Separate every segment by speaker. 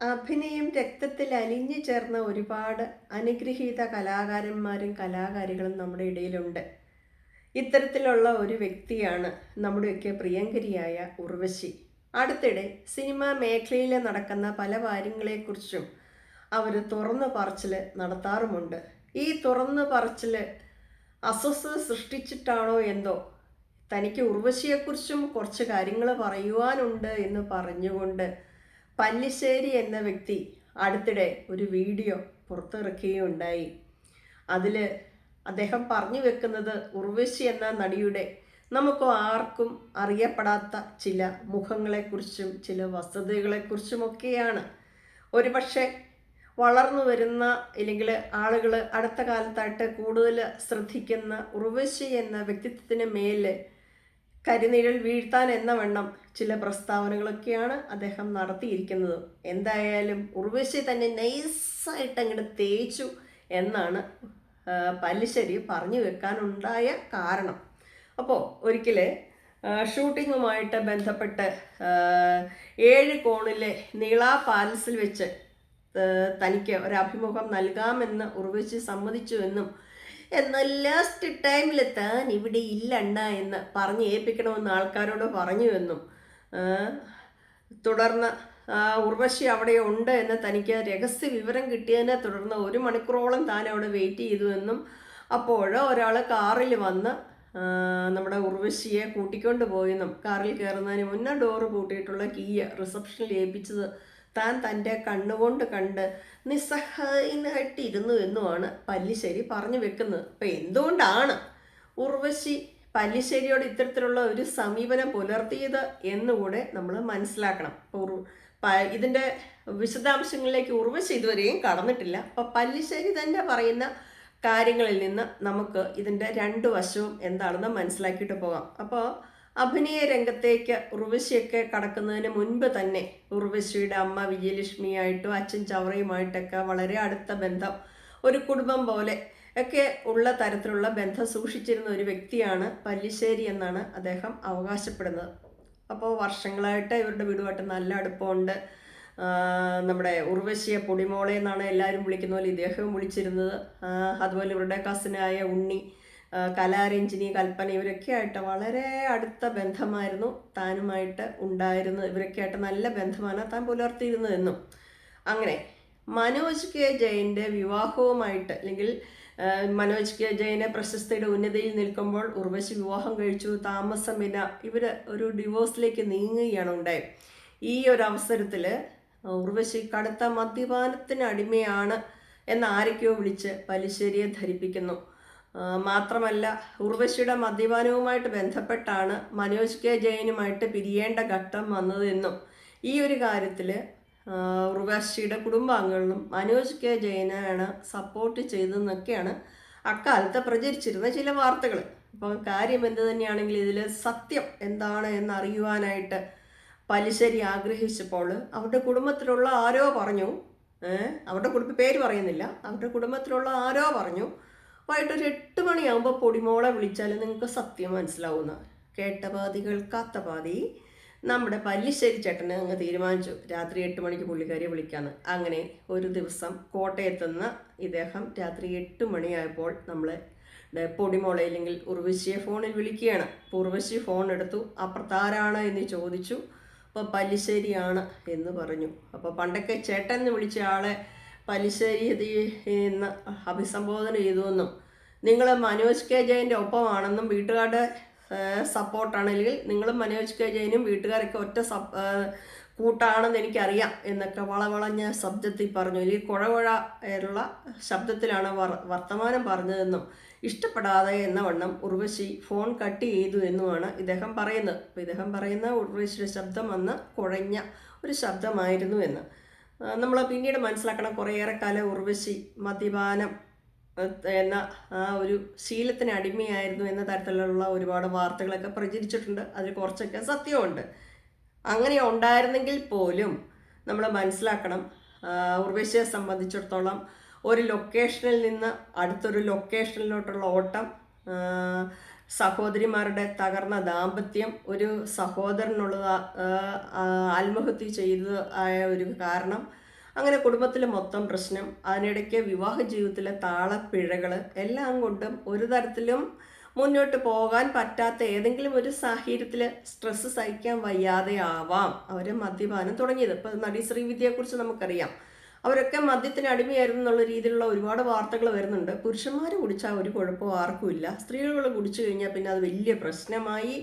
Speaker 1: അഭിനയം രക്തത്തിൽ അലിഞ്ഞു ചേർന്ന ഒരുപാട് അനുഗ്രഹീത കലാകാരന്മാരും കലാകാരികളും നമ്മുടെ ഇടയിലുണ്ട്. ഇത്തരത്തിലുള്ള ഒരു വ്യക്തിയാണ് നമ്മുടെയൊക്കെ പ്രിയങ്കരിയായ ഉർവശി. അടുത്തിടെ സിനിമാ മേഖലയിൽ നടക്കുന്ന പല കാര്യങ്ങളെക്കുറിച്ചും അവർ തുറന്നു പറച്ചിൽ നടത്താറുമുണ്ട്. ഈ തുറന്നു പറച്ചിൽ അസ്വസ്ഥത സൃഷ്ടിച്ചിട്ടാണോ എന്തോ? തനിക്ക് ഉർവശിയെക്കുറിച്ചും കുറച്ച് കാര്യങ്ങൾ പറയുവാനുണ്ട് എന്ന് പറഞ്ഞുകൊണ്ട് പല്ലിശ്ശേരി എന്ന വ്യക്തി അടുത്തിടെ ഒരു വീഡിയോ പുറത്തിറക്കുകയുണ്ടായി. അതിൽ അദ്ദേഹം പറഞ്ഞു വെക്കുന്നത് ഉർവശി എന്ന നടിയുടെ നമുക്ക് ആർക്കും അറിയപ്പെടാത്ത ചില മുഖങ്ങളെക്കുറിച്ചും ചില വസ്തുതകളെക്കുറിച്ചുമൊക്കെയാണ്. ഒരുപക്ഷെ വളർന്നു വരുന്ന ഇല്ലെങ്കിൽ ആളുകൾ അടുത്ത കാലത്തായിട്ട് കൂടുതൽ ശ്രദ്ധിക്കുന്ന ഉർവശി എന്ന വ്യക്തിത്വത്തിന് മേൽ കരിനിഴൽ വീഴ്ത്താൻ എന്ന വണ്ണം ചില പ്രസ്താവനകളൊക്കെയാണ് അദ്ദേഹം നടത്തിയിരിക്കുന്നത്. എന്തായാലും ഉർവശി തന്നെ നൈസായിട്ട് അങ്ങോട്ട് തേച്ചു എന്നാണ് പല്ലിശ്ശേരി പറഞ്ഞു വെക്കാനുണ്ടായ കാരണം. അപ്പോൾ ഒരിക്കൽ ഷൂട്ടിങ്ങുമായിട്ട് ബന്ധപ്പെട്ട് ഏഴ് കോണിലെ നീള പാലസിൽ വെച്ച് തനിക്ക് ഒരു അഭിമുഖം നൽകാമെന്ന് ഉർവശി സമ്മതിച്ചുവെന്നും എന്നാൽ ലാസ്റ്റ് ടൈമിൽ താൻ ഇവിടെ ഇല്ലണ്ണ എന്ന് പറഞ്ഞ് ഏൽപ്പിക്കണമെന്ന് ആൾക്കാരോട് പറഞ്ഞു എന്നും. തുടർന്ന് ഉർവശി അവിടെ ഉണ്ട് എന്ന് തനിക്ക് രഹസ്യ വിവരം കിട്ടിയതിനെ തുടർന്ന് ഒരു മണിക്കൂറോളം താൻ അവിടെ വെയിറ്റ് ചെയ്തു എന്നും. അപ്പോൾ ഒരാൾ കാറിൽ വന്ന് നമ്മുടെ ഉർവശിയെ കൂട്ടിക്കൊണ്ട് പോയെന്നും കാറിൽ കയറുന്നതിന് മുന്നേ ഡോറ് പൂട്ടിയിട്ടുള്ള കീയ റിസപ്ഷനിൽ ഏൽപ്പിച്ചത് താൻ തന്റെ കണ്ണുകൊണ്ട് കണ്ട് നിസ്സഹായനായിട്ടിരുന്നു എന്നുമാണ് പല്ലിശ്ശേരി പറഞ്ഞു വെക്കുന്നത്. അപ്പം എന്തുകൊണ്ടാണ് ഉർവശി പല്ലിശ്ശേരിയോട് ഇത്തരത്തിലുള്ള ഒരു സമീപനം പുലർത്തിയത് എന്നുകൂടെ നമ്മൾ മനസ്സിലാക്കണം. ഇതിന്റെ വിശദാംശങ്ങളിലേക്ക് ഉർവശി ഇതുവരെയും കടന്നിട്ടില്ല. അപ്പോൾ പല്ലിശ്ശേരി തന്നെ പറയുന്ന കാര്യങ്ങളിൽ നിന്ന് നമുക്ക് ഇതിന്റെ രണ്ട് വശവും എന്താണെന്ന് മനസ്സിലാക്കിയിട്ട് പോകാം. അപ്പോൾ അഭിനയ രംഗത്തേക്ക് ഉർവശിയൊക്കെ കടക്കുന്നതിന് മുൻപ് തന്നെ ഉർവശിയുടെ അമ്മ വിജയലക്ഷ്മിയായിട്ടും അച്ഛൻ ചവറയുമായിട്ടൊക്കെ വളരെ അടുത്ത ബന്ധം ഒരു കുടുംബം പോലെ ഒക്കെ ഉള്ള തരത്തിലുള്ള ബന്ധം സൂക്ഷിച്ചിരുന്ന ഒരു വ്യക്തിയാണ് പല്ലിശ്ശേരി എന്നാണ് അദ്ദേഹം അവകാശപ്പെടുന്നത്. അപ്പോൾ വർഷങ്ങളായിട്ട് ഇവരുടെ വീടുമായിട്ട് നല്ല അടുപ്പമുണ്ട്. നമ്മുടെ ഉർവശിയെ പൊടിമോളെ എന്നാണ് എല്ലാവരും വിളിക്കുന്ന പോലെ ഇദ്ദേഹവും വിളിച്ചിരുന്നത്. അതുപോലെ ഇവരുടെ കസിനായ ഉണ്ണി കലാരഞ്ജിനി കൽപ്പന ഇവരൊക്കെ ആയിട്ട് വളരെ അടുത്ത ബന്ധമായിരുന്നു. താനുമായിട്ട് ഉണ്ടായിരുന്നത് ഇവരൊക്കെ ആയിട്ട് നല്ല ബന്ധമാണ് താൻ പുലർത്തിയിരുന്നതെന്നും അങ്ങനെ മനോജ് കെ ജയന്റെ വിവാഹവുമായിട്ട് അല്ലെങ്കിൽ മനോജ് കെ ജയനെ പ്രശസ്തിയുടെ ഉന്നതിയിൽ നിൽക്കുമ്പോൾ ഉർവശി വിവാഹം കഴിച്ചു. താമസമില്ല ഇവർ ഒരു ഡിവോഴ്സിലേക്ക് നീങ്ങുകയാണ് ഉണ്ടായത്. ഈ ഒരു അവസരത്തിൽ ഉർവശി കടുത്ത മദ്യപാനത്തിന് അടിമയാണ് എന്ന് ആരൊക്കെയോ വിളിച്ച് പലിശ്ശേരിയെ ധരിപ്പിക്കുന്നു. മാത്രമല്ല ഉർവശിയുടെ മദ്യപാനവുമായിട്ട് ബന്ധപ്പെട്ടാണ് മനോജ് കെ ജയനുമായിട്ട് പിരിയേണ്ട ഘട്ടം വന്നതെന്നും ഈ ഒരു കാര്യത്തിൽ ഉർവശിയുടെ കുടുംബാംഗങ്ങളും മനോജ് കെ ജയനാണ് സപ്പോർട്ട് ചെയ്തതെന്നൊക്കെയാണ് അക്കാലത്ത് പ്രചരിച്ചിരുന്ന ചില വാർത്തകൾ അപ്പോൾ കാര്യം എന്ത് തന്നെയാണെങ്കിൽ ഇതിൽ സത്യം എന്താണ് എന്നറിയുവാനായിട്ട് പലിശ്ശേരി ആഗ്രഹിച്ചപ്പോൾ അവരുടെ കുടുംബത്തിലുള്ള ആരോ പറഞ്ഞു അവരുടെ കുടുംബ പേര് പറയുന്നില്ല. അവരുടെ കുടുംബത്തിലുള്ള ആരോ പറഞ്ഞു വൈകിട്ട് ഒരു എട്ട് മണിയാകുമ്പോൾ പൊടിമോളെ വിളിച്ചാൽ നിങ്ങൾക്ക് സത്യം മനസ്സിലാവുന്ന. കേട്ട പാതി കേൾക്കാത്ത പാതി. നമ്മുടെ പല്ലിശ്ശേരി ചേട്ടനെ അങ്ങ് തീരുമാനിച്ചു. രാത്രി എട്ട് മണിക്ക് പുള്ളിക്കാരിയെ വിളിക്കാന്ന്. അങ്ങനെ ഒരു ദിവസം കോട്ടയത്തുനിന്ന് ഇദ്ദേഹം രാത്രി എട്ട് മണിയായപ്പോൾ നമ്മളെ പൊടിമോളെ അല്ലെങ്കിൽ ഉർവശിയെ ഫോണിൽ വിളിക്കുകയാണ്. അപ്പോൾ ഉർവശി ഫോൺ എടുത്തു. അപ്പുറത്താരാണ് എന്ന് ചോദിച്ചു. അപ്പോൾ പല്ലിശ്ശേരിയാണ് എന്ന് പറഞ്ഞു. അപ്പോൾ പണ്ടൊക്കെ ചേട്ടൻ എന്ന് വിളിച്ച ആളെ പല്ലിശ്ശേരി ഇത് അഭിസംബോധന ചെയ്തുവെന്നും നിങ്ങൾ മനോജ് കെ ജയന്റെ ഒപ്പമാണെന്നും വീട്ടുകാരുടെ സപ്പോർട്ടാണെങ്കിൽ നിങ്ങളും മനോജ് കെ ജയനും വീട്ടുകാരൊക്കെ ഒറ്റ സപ് കൂട്ടാണെന്ന് എനിക്കറിയാം എന്നൊക്കെ വളവളഞ്ഞ ശബ്ദത്തിൽ പറഞ്ഞു. അല്ലെങ്കിൽ കുഴകുഴ ഉള്ള ശബ്ദത്തിലാണ് വർ വർത്തമാനം പറഞ്ഞതെന്നും ഇഷ്ടപ്പെടാതെ എന്ന വണ്ണം ഉർവശി ഫോൺ കട്ട് ചെയ്തു എന്നുമാണ് ഇദ്ദേഹം പറയുന്നത്. അപ്പോൾ ഇദ്ദേഹം പറയുന്ന ഉർവശിയുടെ ശബ്ദം അന്ന് കുഴഞ്ഞ ഒരു ശബ്ദമായിരുന്നു എന്ന്. നമ്മൾ പിന്നീട് മനസ്സിലാക്കണം കുറേയേറെ കാലം ഉർവശി മദ്യപാനം എന്ന ആ ഒരു ശീലത്തിന് അടിമയായിരുന്നു എന്ന തരത്തിലുള്ള ഒരുപാട് വാർത്തകളൊക്കെ പ്രചരിച്ചിട്ടുണ്ട്. അതിൽ കുറച്ചൊക്കെ സത്യമുണ്ട് അങ്ങനെ ഉണ്ടായിരുന്നെങ്കിൽ പോലും നമ്മൾ മനസ്സിലാക്കണം ഉർവശിയെ സംബന്ധിച്ചിടത്തോളം ഒരു ലൊക്കേഷനിൽ നിന്ന് അടുത്തൊരു ലൊക്കേഷനിലോട്ടുള്ള ഓട്ടം സഹോദരിമാരുടെ തകർന്ന ദാമ്പത്യം ഒരു ആ, ആത്മഹത്യ ചെയ്തത് ആയ ഒരു കാരണം. അങ്ങനെ കുടുംബത്തിലെ മൊത്തം പ്രശ്നം അതിനിടയ്ക്ക് വിവാഹ ജീവിതത്തിലെ താളപ്പിഴകൾ എല്ലാം കൊണ്ടും ഒരു തരത്തിലും മുന്നോട്ട് പോകാൻ പറ്റാത്ത ഏതെങ്കിലും ഒരു സാഹചര്യത്തിൽ സ്ട്രെസ്സ് സഹിക്കാൻ വയ്യാതെ ആവാം അവർ മദ്യപാനം തുടങ്ങിയത്. ഇപ്പോൾ നടി ശ്രീവിദ്യയെക്കുറിച്ച് നമുക്കറിയാം. അവരൊക്കെ മദ്യത്തിന് അടിമയായിരുന്നു എന്നുള്ള രീതിയിലുള്ള ഒരുപാട് വാർത്തകൾ വരുന്നുണ്ട്. പുരുഷന്മാർ കുടിച്ചാൽ ഒരു കുഴപ്പവും ആർക്കുമില്ല സ്ത്രീകൾ കുടിച്ചു കഴിഞ്ഞാൽ പിന്നെ അത് വലിയ പ്രശ്നമായി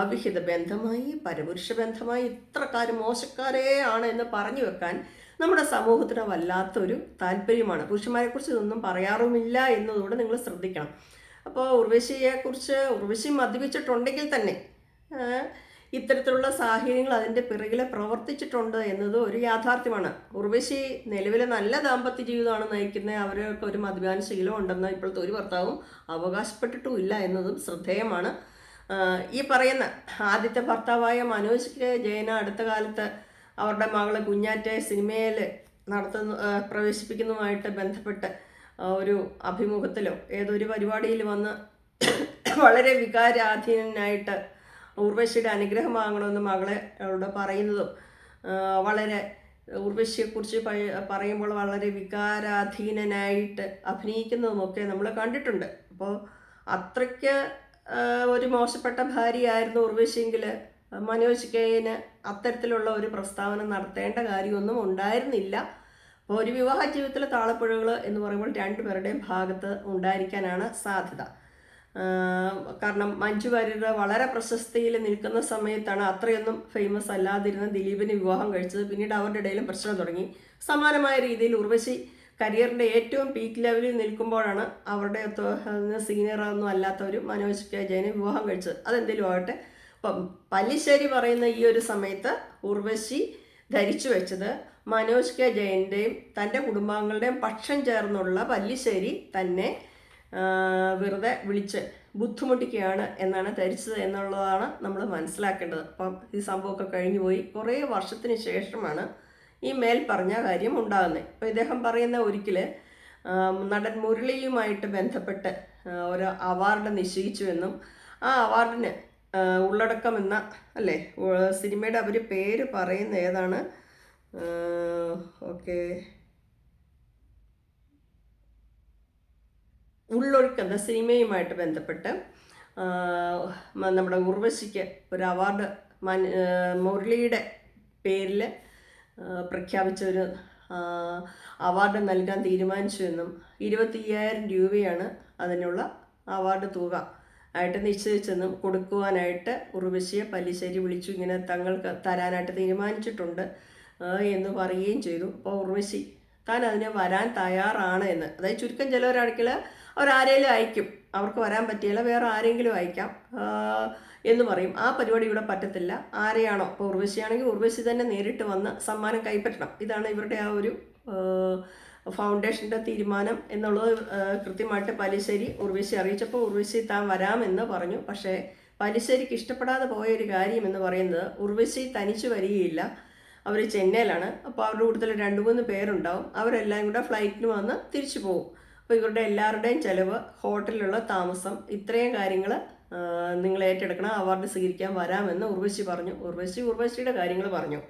Speaker 1: അവിഹിത ബന്ധമായി പരപുരുഷ ബന്ധമായി ഇത്രക്കാർ മോശക്കാരേ ആണ് എന്ന് പറഞ്ഞു വെക്കാൻ നമ്മുടെ സമൂഹത്തിന് വല്ലാത്തൊരു താല്പര്യമാണ്. പുരുഷന്മാരെക്കുറിച്ച് ഇതൊന്നും പറയാറുമില്ല എന്നതുകൊണ്ട് നിങ്ങൾ ശ്രദ്ധിക്കണം. അപ്പോൾ ഉർവശിയെക്കുറിച്ച് ഉർവശി മദ്യപിച്ചിട്ടുണ്ടെങ്കിൽ തന്നെ ഇത്തരത്തിലുള്ള സാഹചര്യങ്ങൾ അതിന്റെ പിറകിൽ പ്രവർത്തിച്ചിട്ടുണ്ട് എന്നത് ഒരു യാഥാർത്ഥ്യമാണ്. ഉർവശി നിലവിലെ നല്ല ദാമ്പത്യ ജീവിതമാണ് നയിക്കുന്നത് അവർക്ക് ഒരു മദ്യപാന ശീലം ഉണ്ടെന്ന് ഇപ്പോഴത്തെ ഒരു ഭർത്താവും അവകാശപ്പെട്ടിട്ടുമില്ല എന്നതും ശ്രദ്ധേയമാണ്. ഈ പറയുന്ന ആദ്യത്തെ ഭർത്താവായ മനോജ് കെ ജയന അടുത്ത കാലത്ത് അവരുടെ മകളെ കുഞ്ഞാറ്റെ സിനിമയിൽ നടത്തുന്ന പ്രവേശിപ്പിക്കുന്നതുമായിട്ട് ബന്ധപ്പെട്ട് ഒരു അഭിമുഖത്തിലോ ഏതൊരു പരിപാടിയിൽ വന്ന് വളരെ വികാരാധീനനായിട്ട് ഉർവശിയുടെ അനുഗ്രഹം വാങ്ങണമെന്ന് മകളെ അവിടെ പറയുന്നതും വളരെ ഉർവശിയെക്കുറിച്ച് പറയുമ്പോൾ വളരെ വികാരാധീനനായിട്ട് അഭിനയിക്കുന്നതുമൊക്കെ നമ്മൾ കണ്ടിട്ടുണ്ട്. അപ്പോൾ അത്രയ്ക്ക് ഒരു മോശപ്പെട്ട ഭാര്യയായിരുന്നു ഉർവശിയെങ്കിൽ മനോജ് അത്തരത്തിലുള്ള ഒരു പ്രസ്താവന നടത്തേണ്ട കാര്യമൊന്നും ഉണ്ടായിരുന്നില്ല. അപ്പോൾ ഒരു വിവാഹ ജീവിതത്തിലെ താളപ്പുഴകൾ എന്ന് പറയുമ്പോൾ രണ്ടുപേരുടെയും ഭാഗത്ത് ഉണ്ടായിരിക്കാനാണ് സാധ്യത. കാരണം മഞ്ജു വാര്യർ വളരെ പ്രശസ്തിയിൽ നിൽക്കുന്ന സമയത്താണ് അത്രയൊന്നും ഫേമസ് അല്ലാതിരുന്ന ദിലീപിന് വിവാഹം കഴിച്ചത്. പിന്നീട് അവരുടെ ഇടയിലും പ്രശ്നം തുടങ്ങി. സമാനമായ രീതിയിൽ ഉർവശി കരിയറിന്റെ ഏറ്റവും പീക്ക് ലെവലിൽ നിൽക്കുമ്പോഴാണ് അവരുടെ സീനിയറൊന്നും അല്ലാത്ത ഒരു മനോജ് കെ ജയനെ വിവാഹം കഴിച്ചത്. അതെന്തേലും ആകട്ടെ അപ്പം പല്ലിശ്ശേരി പറയുന്ന ഈ ഒരു സമയത്ത് ഉർവശി ധരിച്ചു വെച്ചത് മനോജ് കെ ജയന്റെയും തന്റെ കുടുംബാംഗങ്ങളുടെയും പക്ഷം ചേർന്നുള്ള പല്ലിശ്ശേരി തന്നെ വെറുതെ വിളിച്ച് ബുദ്ധിമുട്ടിക്കുകയാണ് എന്നാണ് ധരിച്ചത് എന്നുള്ളതാണ് നമ്മൾ മനസ്സിലാക്കേണ്ടത്. അപ്പം ഈ സംഭവമൊക്കെ കഴിഞ്ഞു പോയി. കുറേ വർഷത്തിന് ശേഷമാണ് ഈ മേൽ പറഞ്ഞ കാര്യം ഉണ്ടാകുന്നത്. അപ്പോൾ ഇദ്ദേഹം പറയുന്ന ഒരിക്കൽ നടൻ മുരളിയുമായിട്ട് ബന്ധപ്പെട്ട് ഒരു അവാർഡ് നിശ്ചയിച്ചുവെന്നും ആ അവാർഡിന് ഉള്ളടക്കം എന്ന അല്ലേ സിനിമയുടെ അവർ പേര് പറയുന്ന ഏതാണ്? ഓക്കെ. ഉള്ളൊഴുക്ക് എന്ന സിനിമയുമായിട്ട് ബന്ധപ്പെട്ട് നമ്മുടെ ഉർവശിക്ക് ഒരു അവാർഡ് മുരളിയുടെ പേരിൽ പ്രഖ്യാപിച്ച ഒരു അവാർഡ് നൽകാൻ തീരുമാനിച്ചു എന്നും ഇരുപത്തി അയ്യായിരം രൂപയാണ് അതിനുള്ള അവാർഡ് തുക ആയിട്ട് നിശ്ചയിച്ചെന്നും കൊടുക്കുവാനായിട്ട് ഉർവശിയെ പല്ലിശ്ശേരി വിളിച്ചു. ഇങ്ങനെ തങ്ങൾക്ക് തരാനായിട്ട് തീരുമാനിച്ചിട്ടുണ്ട് എന്ന് പറയുകയും ചെയ്തു. അപ്പോൾ ഉർവശി താൻ അതിന് വരാൻ തയ്യാറാണ് എന്ന്. അതായത് ചുരുക്കം ചിലവരാണെങ്കിൽ അവരാരേലും അയക്കും. അവർക്ക് വരാൻ പറ്റിയില്ല വേറെ ആരെങ്കിലും അയക്കാം. എന്ന് പറയും. ആ പരിപാടി ഇവിടെ പറ്റത്തില്ല. ആരെയാണോ? ഇപ്പോൾ ഉർവശിയാണെങ്കിൽ ഉർവശി തന്നെ നേരിട്ട് വന്ന് സമ്മാനം കൈപ്പറ്റണം. ഇതാണ് ഇവരുടെ ആ ഒരു ഫൗണ്ടേഷന്റെ തീരുമാനം എന്നുള്ളത് കൃത്യമായിട്ട് പലിശ്ശേരി ഉർവശി അറിയിച്ചപ്പോൾ ഉർവശി താൻ വരാമെന്ന് പറഞ്ഞു. പക്ഷേ പലിശ്ശേരിക്ക് ഇഷ്ടപ്പെടാതെ പോയ ഒരു കാര്യം എന്ന് പറയുന്നത് ഉർവശി തനിച്ച് വരികയില്ല. അവർ ചെന്നൈയിലാണ്. അപ്പോൾ അവരുടെ കൂട്ടത്തിൽ രണ്ട് മൂന്ന് പേരുണ്ടാവും. അവരെല്ലാം കൂടെ ഫ്ലൈറ്റിന് വന്ന് തിരിച്ചു പോകും. അപ്പോൾ ഇവരുടെ എല്ലാവരുടെയും ചിലവ് ഹോട്ടലിലുള്ള താമസം ഇത്രയും കാര്യങ്ങൾ നിങ്ങൾ ഏറ്റെടുക്കണം അവാർഡ് സ്വീകരിക്കാൻ വരാമെന്ന് ഉർവശി പറഞ്ഞു. ഉർവശി ഉർവശിയുടെ കാര്യങ്ങൾ പറഞ്ഞു.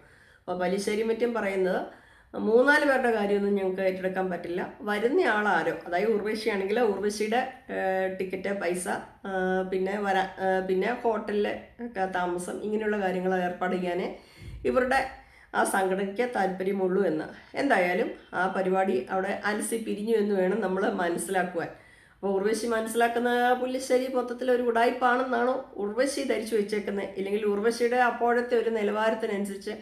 Speaker 1: അപ്പോൾ പലിശ്ശേരി മറ്റും പറയുന്നത് മൂന്നാൽ പേരുടെ കാര്യമൊന്നും ഞങ്ങൾക്ക് ഏറ്റെടുക്കാൻ പറ്റില്ല. വരുന്ന ആളാരോ അതായത് ഉർവശിയാണെങ്കിൽ ഉർവശിയുടെ ടിക്കറ്റ് പൈസ പിന്നെ വരാ പിന്നെ ഹോട്ടലിലെ താമസം ഇങ്ങനെയുള്ള കാര്യങ്ങൾ ഏർപ്പാട് ചെയ്യാനേ ഇവരുടെ ആ സംഘടനയ്ക്ക് താല്പര്യമുള്ളൂ എന്ന്. എന്തായാലും ആ പരിപാടി അവിടെ അലസി പിരിഞ്ഞു എന്ന് വേണം നമ്മൾ മനസ്സിലാക്കുവാൻ. അപ്പോൾ ഉർവശി മനസ്സിലാക്കുന്ന പുല്ലിശ്ശേരി മൊത്തത്തിൽ ഒരു ഉടായ്പാണെന്നാണോ ഉർവശി ധരിച്ചു വെച്ചേക്കുന്നത് ഇല്ലെങ്കിൽ ഉർവശിയുടെ അപ്പോഴത്തെ ഒരു നിലവാരത്തിനനുസരിച്ച്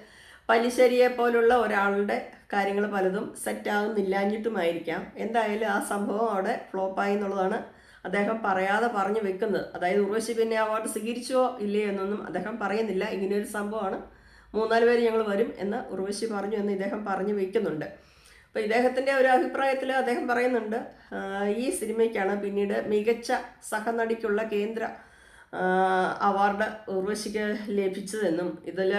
Speaker 1: പല്ലിശ്ശേരിയെ പോലുള്ള ഒരാളുടെ കാര്യങ്ങൾ പലതും സെറ്റാകുന്നില്ലാഞ്ഞിട്ടുമായിരിക്കാം എന്തായാലും ആ സംഭവം അവിടെ ഫ്ലോപ്പായി എന്നുള്ളതാണ് അദ്ദേഹം പറയാതെ പറഞ്ഞു വെക്കുന്നത്. അതായത് ഉർവശി പിന്നെ അവാർഡ് സ്വീകരിച്ചോ ഇല്ലേ എന്നൊന്നും അദ്ദേഹം പറയുന്നില്ല. ഇങ്ങനെയൊരു സംഭവമാണ് മൂന്നാൽ പേര് ഞങ്ങൾ വരും എന്ന് ഉർവശി പറഞ്ഞു എന്ന് ഇദ്ദേഹം പറഞ്ഞു വയ്ക്കുന്നുണ്ട് അപ്പോൾ ഇദ്ദേഹത്തിന്റെ ഒരു അഭിപ്രായത്തിൽ അദ്ദേഹം പറയുന്നുണ്ട് ഈ സിനിമയ്ക്കാണ് പിന്നീട് മികച്ച സഹനടിക്കുള്ള കേന്ദ്ര അവാർഡ് ഉർവശിക്ക് ലഭിച്ചതെന്നും ഇതിൽ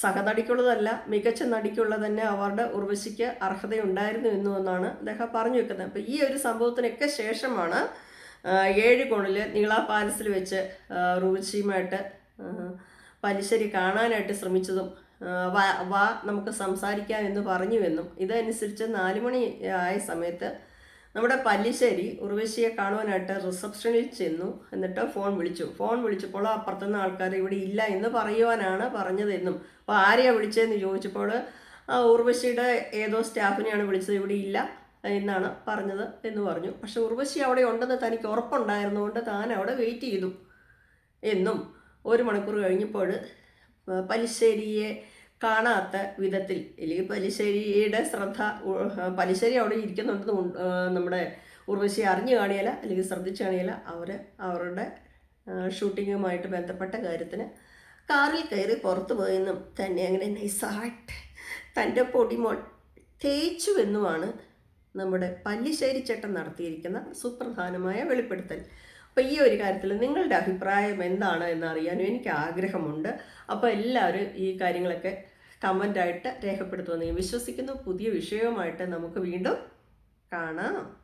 Speaker 1: സഹനടിക്കുള്ളതല്ല മികച്ച നടിക്കുള്ള തന്നെ അവാർഡ് ഉർവശിക്ക് അർഹതയുണ്ടായിരുന്നു എന്നും എന്നാണ് അദ്ദേഹം പറഞ്ഞു വെക്കുന്നത്. അപ്പോൾ ഈ ഒരു സംഭവത്തിനൊക്കെ ശേഷമാണ് ഏഴ് കോണിൽ നീള പാലസിൽ വെച്ച് ഉർവശിയുമായിട്ട് ആ, പലിശ്ശേരി കാണാനായിട്ട് ശ്രമിച്ചതും വാ വാ നമുക്ക് സംസാരിക്കാം എന്ന് പറഞ്ഞുവെന്നും ഇതനുസരിച്ച് നാല് മണി ആയ സമയത്ത് നമ്മുടെ പല്ലിശ്ശേരി ഉർവശിയെ കാണുവാനായിട്ട് റിസപ്ഷനിൽ ചെന്നു. എന്നിട്ട് ഫോൺ വിളിച്ചു. ഫോൺ വിളിച്ചപ്പോൾ അപ്പുറത്തുനിന്ന് ആൾക്കാർ ഇവിടെ ഇല്ല എന്ന് പറയുവാനാണ് പറഞ്ഞതെന്നും അപ്പോൾ ആരെയാണ് വിളിച്ചതെന്ന് ചോദിച്ചപ്പോൾ ഉർവശിയുടെ ഏതോ സ്റ്റാഫിനെയാണ് വിളിച്ചത് ഇവിടെ ഇല്ല എന്നാണ് പറഞ്ഞത് എന്ന് പറഞ്ഞു. പക്ഷെ ഉർവശി അവിടെ ഉണ്ടെന്ന് തനിക്ക് ഉറപ്പുണ്ടായിരുന്നുകൊണ്ട് താൻ അവിടെ വെയിറ്റ് ചെയ്തു എന്നും ഒരു മണിക്കൂർ കഴിഞ്ഞപ്പോൾ പലിശ്ശേരിയെ കാണാത്ത വിധത്തിൽ അല്ലെങ്കിൽ പലിശ്ശേരിയുടെ ശ്രദ്ധ പലിശ്ശേരി അവിടെ ഇരിക്കുന്നുണ്ടെന്ന് നമ്മുടെ ഉർവശി അറിഞ്ഞു കാണിയല്ല അല്ലെങ്കിൽ ശ്രദ്ധിച്ചു കാണിയല്ല അവർ അവരുടെ ഷൂട്ടിങ്ങുമായിട്ട് ബന്ധപ്പെട്ട കാര്യത്തിന് കാറിൽ കയറി പുറത്തു പോയെന്നും തന്നെ അങ്ങനെ നൈസായിട്ട് തന്റെ പൊടിമോൾ തേച്ചുവെന്നുമാണ് നമ്മുടെ പല്ലിശ്ശേരി ചേട്ടൻ നടത്തിയിരിക്കുന്ന സുപ്രധാനമായ വെളിപ്പെടുത്തൽ. അപ്പോൾ ഈ ഒരു കാര്യത്തിൽ നിങ്ങളുടെ അഭിപ്രായം എന്താണ് എന്നറിയാനും എനിക്ക് ആഗ്രഹമുണ്ട്. അപ്പോൾ എല്ലാവരും ഈ കാര്യങ്ങളൊക്കെ കമന്റായിട്ട് രേഖപ്പെടുത്തുമെന്ന് ഞാൻ വിശ്വസിക്കുന്നു. പുതിയ വിഷയവുമായിട്ട് നമുക്ക് വീണ്ടും കാണാം.